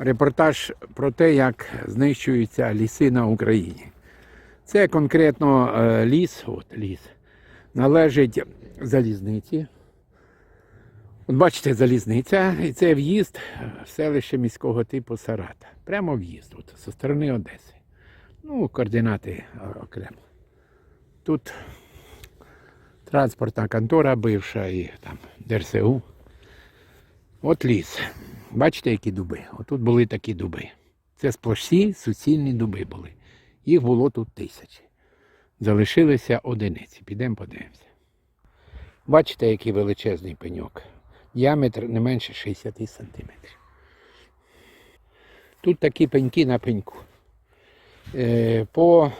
репортаж про те, як знищуються ліси на Україні. Це конкретно е, ліс, от ліс, належить залізниці. От бачите, залізниця, і це в'їзд в селище міського типу Сарата. Прямо в'їзд, от, зі сторони Одеси. Ну, координати е, окремо. Тут транспортна контора бивша і там ДРСУ. От ліс. Бачите, які дуби? Отут були такі дуби. Це сплошні суцільні дуби були. Їх було тут тисячі. Залишилися одиниці. Підемо подивимося. Бачите, який величезний пеньок. Діаметр не менше 60 сантиметрів. Тут такі пеньки на пеньку. Е, по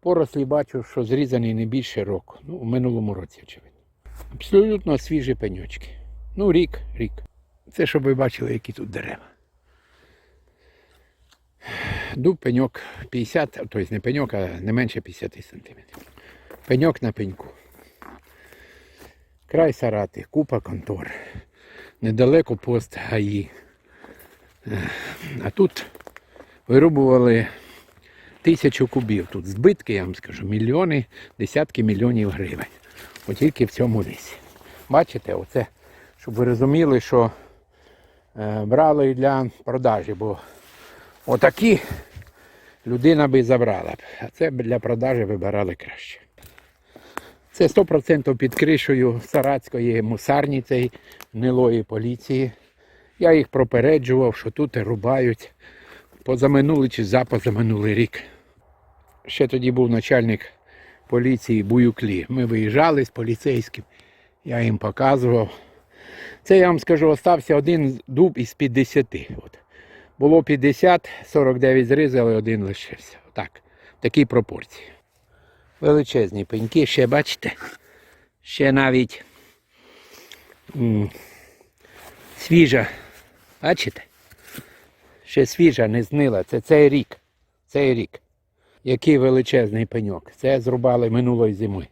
порослі бачу, що зрізаний не більше року. Ну, у минулому році, очевидно. Абсолютно свіжі пеньочки. Ну, рік, рік. Це щоб ви бачили, які тут дерева. Дуб пеньок 50, тобто не пеньок, а не менше 50 сантиметрів. Пеньок на пеньку. Край Сарати, купа контор. Недалеко пост ГАІ. А тут вирубували тисячу кубів. Тут збитки, я вам скажу, мільйони, десятки мільйонів гривень. От тільки в цьому лісі. Бачите, оце, щоб ви розуміли, що брали для продажі, бо отакі людина би забрала а це для продажі вибирали краще. Це 100% під кришею Саратської мусарні цієї гнилої поліції. Я їх пропереджував, що тут рубають позаминулий чи за позаминулий рік. Ще тоді був начальник поліції Буюклі. Ми виїжджали з поліцейським, я їм показував. Це я вам скажу, остався один дуб із 50. От. Було 50, 49 зрізали, один лишився. Отак, в такій пропорції. Величезні пеньки, ще бачите, ще навіть м, свіжа. Бачите? Ще свіжа, не знила. Це цей рік. Цей рік. Який величезний пеньок. Це зрубали минулої зими.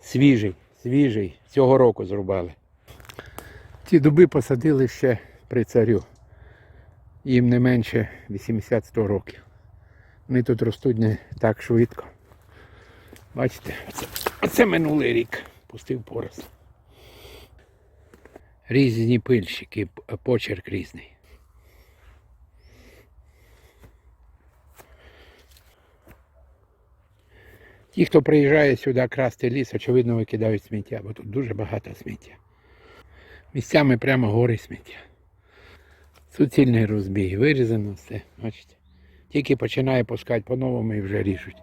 Свіжий, свіжий. Цього року зрубали. Ці дуби посадили ще при царю. Їм не менше 80-100 років. Вони тут ростуть не так швидко. Бачите, оце, оце минулий рік. Пустив поросль. Різні пильщики, почерк різний. Ті, хто приїжджає сюди красти ліс, очевидно, викидають сміття, бо тут дуже багато сміття. Місцями прямо гори сміття. Суцільний розбій, вирізано все, бачите. Тільки починає пускати по-новому і вже ріжуть.